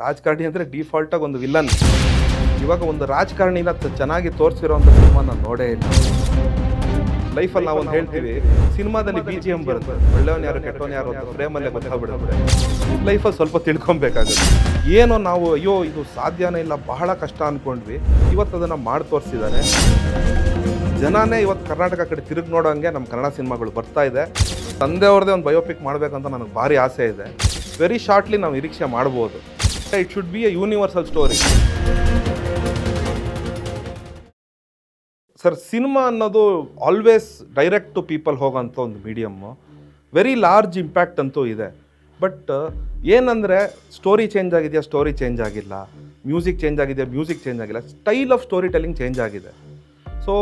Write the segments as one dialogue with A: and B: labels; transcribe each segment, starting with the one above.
A: ರಾಜಕಾರಣಿ ಅಂದರೆ ಡಿಫಾಲ್ಟಾಗಿ ಒಂದು ವಿಲನ್ ಇವಾಗ ಒಂದು ರಾಜಕಾರಣಿನ ಚೆನ್ನಾಗಿ ತೋರಿಸಿರೋಂಥ ಸಿನಿಮಾ ನಾನು ನೋಡೇ ಇಲ್ಲ. ಲೈಫಲ್ಲಿ ನಾವು ಒಂದು ಹೇಳ್ತೀವಿ ಸಿನಿಮಾದಲ್ಲಿ ಬಿ ಜಿ ಎಂ ಬರುತ್ತೆ. ಒಳ್ಳೆಯವನ್ ಯಾರು ಕೆಟ್ಟವನ್ ಯಾರು ಅಂತ ಫ್ರೇಮಲ್ಲೇ ಗೊತ್ತಾಗ್ಬಿಡುತ್ತೆ. ಲೈಫಲ್ಲಿ ಸ್ವಲ್ಪ ತಿಳ್ಕೊಬೇಕಾಗುತ್ತೆ. ಏನೋ ನಾವು ಅಯ್ಯೋ ಇದು ಸಾಧ್ಯನೇ ಇಲ್ಲ ಬಹಳ ಕಷ್ಟ ಅಂದ್ಕೊಂಡ್ವಿ ಇವತ್ತು ಅದನ್ನು ಮಾಡಿ ತೋರಿಸಿದ್ದಾರೆ. ಜನನೇ ಇವತ್ತು ಕರ್ನಾಟಕ ಕಡೆ ತಿರುಗಿ ನೋಡೋಂಗೆ ನಮ್ಮ ಕನ್ನಡ ಸಿನಿಮಾಗಳು ಬರ್ತಾ ಇದೆ. ತಂದೆಯವ್ರದ್ದೇ ಒಂದು ಬಯೋಪಿಕ್ ಮಾಡಬೇಕಂತ ನನಗೆ ಭಾರಿ ಆಸೆ ಇದೆ. ವೆರಿ ಶಾರ್ಟ್ಲಿ ನಾವು ನಿರೀಕ್ಷೆ ಮಾಡ್ಬೋದು. It should be a universal story sir cinema ಅನ್ನೋದು ಆಲ್ವೇಸ್ ಡೈರೆಕ್ಟ್ ಟು ಪೀಪಲ್ ಹೋಗೋಂಥ ಒಂದು ಮೀಡಿಯಮ್ಮು ವೆರಿ ಲಾರ್ಜ್ ಇಂಪ್ಯಾಕ್ಟ್ ಅಂತೂ ಇದೆ. ಬಟ್ ಏನಂದರೆ ಸ್ಟೋರಿ ಚೇಂಜ್ ಆಗಿದೆಯಾ ಸ್ಟೋರಿ ಚೇಂಜ್ ಆಗಿಲ್ಲ. ಮ್ಯೂಸಿಕ್ ಚೇಂಜ್ ಆಗಿದೆಯಾ ಮ್ಯೂಸಿಕ್ ಚೇಂಜ್ ಆಗಿಲ್ಲ. Style of story telling change ಆಗಿದೆ. ಸೊ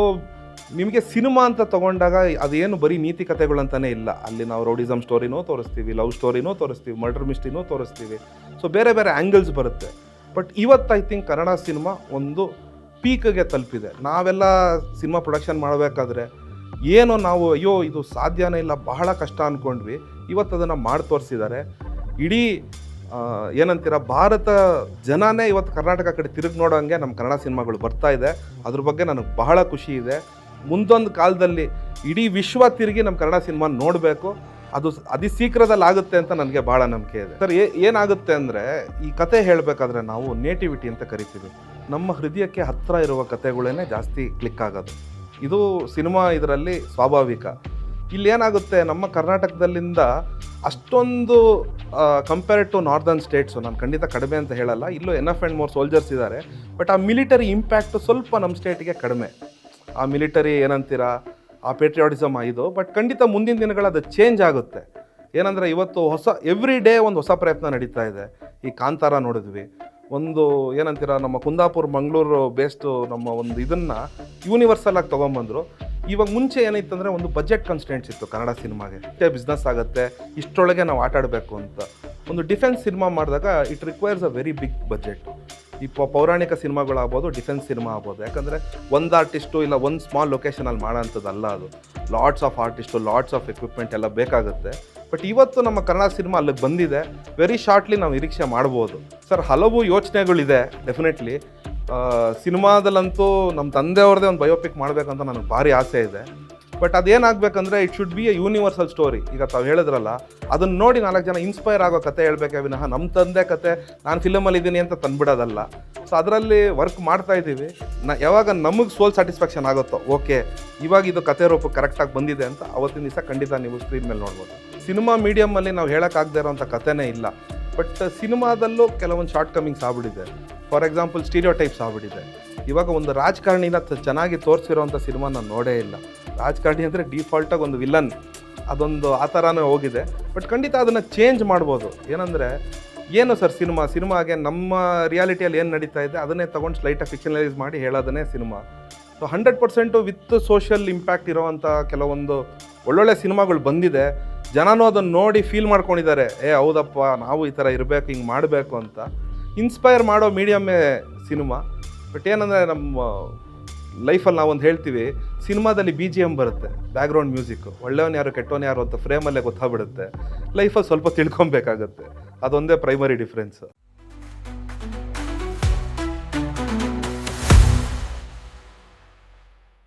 A: ನಿಮಗೆ ಸಿನಿಮಾ ಅಂತ ತಗೊಂಡಾಗ ಅದೇನು ಬರೀ ನೀತಿ ಕಥೆಗಳಂತಾನೆ ಇಲ್ಲ. ಅಲ್ಲಿ ನಾವು ರೌಡಿಸಮ್ ಸ್ಟೋರಿನೂ ತೋರಿಸ್ತೀವಿ, ಲವ್ ಸ್ಟೋರಿನೂ ತೋರಿಸ್ತೀವಿ, ಮರ್ಡರ್ ಮಿಸ್ಟ್ರಿನೂ ತೋರಿಸ್ತೀವಿ. ಸೊ ಬೇರೆ ಬೇರೆ ಆ್ಯಂಗಲ್ಸ್ ಬರುತ್ತೆ. ಬಟ್ ಇವತ್ತು ಐ ಥಿಂಕ್ ಕನ್ನಡ ಸಿನಿಮಾ ಒಂದು ಪೀಕ್ಗೆ ತಲುಪಿದೆ. ನಾವೆಲ್ಲ ಸಿನಿಮಾ ಪ್ರೊಡಕ್ಷನ್ ಮಾಡಬೇಕಾದ್ರೆ ಏನು ನಾವು, ಅಯ್ಯೋ, ಇದು ಸಾಧ್ಯನೇ ಇಲ್ಲ, ಬಹಳ ಕಷ್ಟ ಅಂದ್ಕೊಂಡ್ವಿ ಇವತ್ತು ಅದನ್ನು ಮಾಡಿ ತೋರಿಸಿದ್ದಾರೆ. ಇಡೀ ಏನಂತೀರ, ಭಾರತ ಜನನೇ ಇವತ್ತು ಕರ್ನಾಟಕ ಕಡೆ ತಿರುಗಿ ನೋಡೋಂಗೆ ನಮ್ಮ ಕನ್ನಡ ಸಿನಿಮಾಗಳು ಬರ್ತಾ ಇದೆ. ಅದ್ರ ಬಗ್ಗೆ ನನಗೆ ಬಹಳ ಖುಷಿ ಇದೆ. ಮುಂದೊಂದು ಕಾಲದಲ್ಲಿ ಇಡೀ ವಿಶ್ವ ತಿರುಗಿ ನಮ್ಮ ಕನ್ನಡ ಸಿನಿಮಾ ನೋಡಬೇಕು. ಅದು ಅತಿ ಶೀಘ್ರದಲ್ಲಿ ಆಗುತ್ತೆ ಅಂತ ನನಗೆ ಭಾಳ ನಂಬಿಕೆ ಇದೆ. ಸರ್ ಏನಾಗುತ್ತೆ ಅಂದರೆ, ಈ ಕತೆ ಹೇಳಬೇಕಾದ್ರೆ ನಾವು ನೇಟಿವಿಟಿ ಅಂತ ಕರಿತೀವಿ. ನಮ್ಮ ಹೃದಯಕ್ಕೆ ಹತ್ತಿರ ಇರುವ ಕತೆಗಳೇ ಜಾಸ್ತಿ ಕ್ಲಿಕ್ ಆಗೋದು. ಇದು ಸಿನಿಮಾ ಇದರಲ್ಲಿ ಸ್ವಾಭಾವಿಕ. ಇಲ್ಲಿ ಏನಾಗುತ್ತೆ, ನಮ್ಮ ಕರ್ನಾಟಕದಲ್ಲಿಂದ ಅಷ್ಟೊಂದು ಕಂಪೇರ್ ಟು ನಾರ್ದರ್ನ್ ಸ್ಟೇಟ್ಸು ನಾನು ಖಂಡಿತ ಕಡಿಮೆ ಅಂತ ಹೇಳಲ್ಲ. ಇಲ್ಲೂ ಎನಫ್ ಆ್ಯಂಡ್ ಮೋರ್ ಸೋಲ್ಜರ್ಸ್ ಇದ್ದಾರೆ. ಬಟ್ ಆ ಮಿಲಿಟರಿ ಇಂಪ್ಯಾಕ್ಟು ಸ್ವಲ್ಪ ನಮ್ಮ ಸ್ಟೇಟಿಗೆ ಕಡಿಮೆ. ಆ ಮಿಲಿಟರಿ ಏನಂತೀರಾ, ಆ ಪೇಟ್ರಿಯಾಟಿಸಮ್ ಇದು. ಬಟ್ ಖಂಡಿತ ಮುಂದಿನ ದಿನಗಳು ಅದು ಚೇಂಜ್ ಆಗುತ್ತೆ. ಏನಂದರೆ ಇವತ್ತು ಹೊಸ ಎವ್ರಿ ಡೇ ಒಂದು ಹೊಸ ಪ್ರಯತ್ನ ನಡೀತಾ ಇದೆ. ಈ ಕಾಂತಾರ ನೋಡಿದ್ವಿ. ಒಂದು ಏನಂತೀರ, ನಮ್ಮ ಕುಂದಾಪುರ, ಮಂಗಳೂರು ಬೇಸ್ಡು ನಮ್ಮ ಒಂದು ಇದನ್ನು ಯೂನಿವರ್ಸಲ್ ಆಗಿ ತೊಗೊಂಬಂದರು. ಇವಾಗ ಮುಂಚೆ ಏನಿತ್ತಂದರೆ ಒಂದು ಬಜೆಟ್ ಕನ್ಸ್ಟೆಂಟ್ಸ್ ಇತ್ತು ಕನ್ನಡ ಸಿನಿಮಾಗೆ. ಇಷ್ಟೇ ಬಿಸ್ನೆಸ್ ಆಗುತ್ತೆ, ಇಷ್ಟರೊಳಗೆ ನಾವು ಆಟಾಡಬೇಕು ಅಂತ. ಒಂದು ಡಿಫೆನ್ಸ್ ಸಿನಿಮಾ ಮಾಡಿದಾಗ it requires a very big budget ಈ ಪೌರಾಣಿಕ ಸಿನಿಮಾಗಳಾಗ್ಬೋದು ಡಿಫೆನ್ಸ್ ಸಿನಿಮಾ ಆಗ್ಬೋದು. ಯಾಕಂದರೆ ಒಂದು ಆರ್ಟಿಸ್ಟು ಇಲ್ಲ ಒಂದು ಸ್ಮಾಲ್ ಲೊಕೇಶನಲ್ಲಿ ಮಾಡೋಂಥದ್ದಲ್ಲ ಅದು. Lots of artist lots of equipment ಎಲ್ಲ ಬೇಕಾಗುತ್ತೆ. ಬಟ್ ಇವತ್ತು ನಮ್ಮ ಕನ್ನಡ ಸಿನಿಮಾ ಅಲ್ಲಿಗೆ ಬಂದಿದೆ. ವೆರಿ ಶಾರ್ಟ್ಲಿ ನಾವು ನಿರೀಕ್ಷೆ ಮಾಡ್ಬೋದು. ಸರ್ ಹಲವು ಯೋಚನೆಗಳಿದೆ ಡೆಫಿನೆಟ್ಲಿ ಸಿನಿಮಾದಲ್ಲಂತೂ ನಮ್ಮ ತಂದೆಯವ್ರದ್ದೇ ಒಂದು ಬಯೋಪಿಕ್ ಮಾಡಬೇಕಂತ ನನಗೆ ಭಾರಿ ಆಸೆ ಇದೆ. But ಅದೇನಾಗಬೇಕಂದ್ರೆ it should be a universal story ಈಗ ತಾವು ಹೇಳಿದ್ರಲ್ಲ, ಅದನ್ನ ನೋಡಿ ನಾಲ್ಕು ಜನ ಇನ್ಸ್ಪೈರ್ ಆಗೋ ಕತೆ ಹೇಳಬೇಕೆ ವಿನಃ ನಮ್ಮ ತಂದೆ ಕತೆ, ನಾನು ಫಿಲಮಲ್ಲಿ ಇದ್ದೀನಿ ಅಂತ ತಂದುಬಿಡೋದಲ್ಲ. ಸೊ ಅದರಲ್ಲಿ ವರ್ಕ್ ಮಾಡ್ತಾ ಇದ್ದೀವಿ. ನ, ಯಾವಾಗ ನಮಗೆ ಸೋಲ್ ಸ್ಯಾಟಿಸ್ಫ್ಯಾಕ್ಷನ್ ಆಗುತ್ತೋ ಓಕೆ ಇವಾಗ ಇದು ಕತೆ ರೂಪ ಕರೆಕ್ಟಾಗಿ ಬಂದಿದೆ ಅಂತ ಅವತ್ತಿನ ದಿವಸ ಖಂಡಿತ ನೀವು ಸ್ಕ್ರೀನ್ ಮೇಲೆ ನೋಡ್ಬೋದು. ಸಿನಿಮಾ ಮೀಡಿಯಮಲ್ಲಿ ನಾವು ಹೇಳೋಕ್ಕಾಗದೇ ಇರೋಂಥ ಕಥೆನೇ ಇಲ್ಲ. ಬಟ್ ಸಿನಿಮಾದಲ್ಲೂ ಕೆಲವೊಂದು ಶಾರ್ಟ್ ಕಮಿಂಗ್ಸ್ ಆಗ್ಬಿಟ್ಟಿದೆ. ಫಾರ್ ಎಕ್ಸಾಂಪಲ್ ಸ್ಟೀರಿಯೋ ಟೈಪ್ಸ್ ಆಗ್ಬಿಟ್ಟಿದೆ. ಇವಾಗ ಒಂದು ರಾಜಕಾರಣಿನ ಚೆನ್ನಾಗಿ ತೋರಿಸಿರೋಂಥ ಸಿನಿಮಾ ನಾನು ನೋಡೇ ಇಲ್ಲ. ರಾಜಕಾರಣಿ ಅಂದರೆ ಡಿಫಾಲ್ಟಾಗಿ ಒಂದು ವಿಲನ್ ಅದೊಂದು ಆ ಥರನೇ ಹೋಗಿದೆ. ಬಟ್ ಖಂಡಿತ ಅದನ್ನು ಚೇಂಜ್ ಮಾಡ್ಬೋದು. ಏನಂದರೆ, ಏನು ಸರ್ ಸಿನಿಮಾ ಸಿನಿಮಾಗೆ ನಮ್ಮ ರಿಯಾಲಿಟಿಯಲ್ಲಿ ಏನು ನಡೀತಾ ಇದೆ, ಅದನ್ನೇ ತೊಗೊಂಡು ಸ್ಲೈಟಾಗಿ ಫಿಕ್ಷನಲೈಸ್ ಮಾಡಿ ಹೇಳೋದನ್ನೇ cinema so hundred percent with social impact ಇರೋವಂಥ ಕೆಲವೊಂದು ಒಳ್ಳೊಳ್ಳೆ ಸಿನಿಮಾಗಳು ಬಂದಿದೆ. ಜನನೂ ಅದನ್ನು ನೋಡಿ ಫೀಲ್ ಮಾಡ್ಕೊಂಡಿದ್ದಾರೆ. ಏ, ಹೌದಪ್ಪ, ನಾವು ಈ ಥರ ಇರಬೇಕು, ಹಿಂಗೆ ಮಾಡಬೇಕು ಅಂತ. ಇನ್ಸ್ಪೈರ್ ಮಾಡೋ ಮೀಡಿಯಮ್ಮೇ ಸಿನಿಮಾ ಬಟ್ ಏನಂದರೆ, ನಮ್ಮ ಲೈಫಲ್ಲಿ ನಾವೊಂದು ಹೇಳ್ತೀವಿ, ಸಿನಿಮಾದಲ್ಲಿ ಬಿ ಜಿ ಎಂ ಬರುತ್ತೆ ಬ್ಯಾಕ್ಗ್ರೌಂಡ್ ಮ್ಯೂಸಿಕ್ ಒಳ್ಳೆಯವನ್ ಯಾರು, ಕೆಟ್ಟವನ್ ಯಾರು ಅಂತ ಫ್ರೇಮಲ್ಲೇ ಗೊತ್ತಾಗ್ಬಿಡುತ್ತೆ. ಲೈಫಲ್ಲಿ ಸ್ವಲ್ಪ ತಿಳ್ಕೊಬೇಕಾಗತ್ತೆ. ಅದೊಂದೇ ಪ್ರೈಮರಿ ಡಿಫ್ರೆನ್ಸ್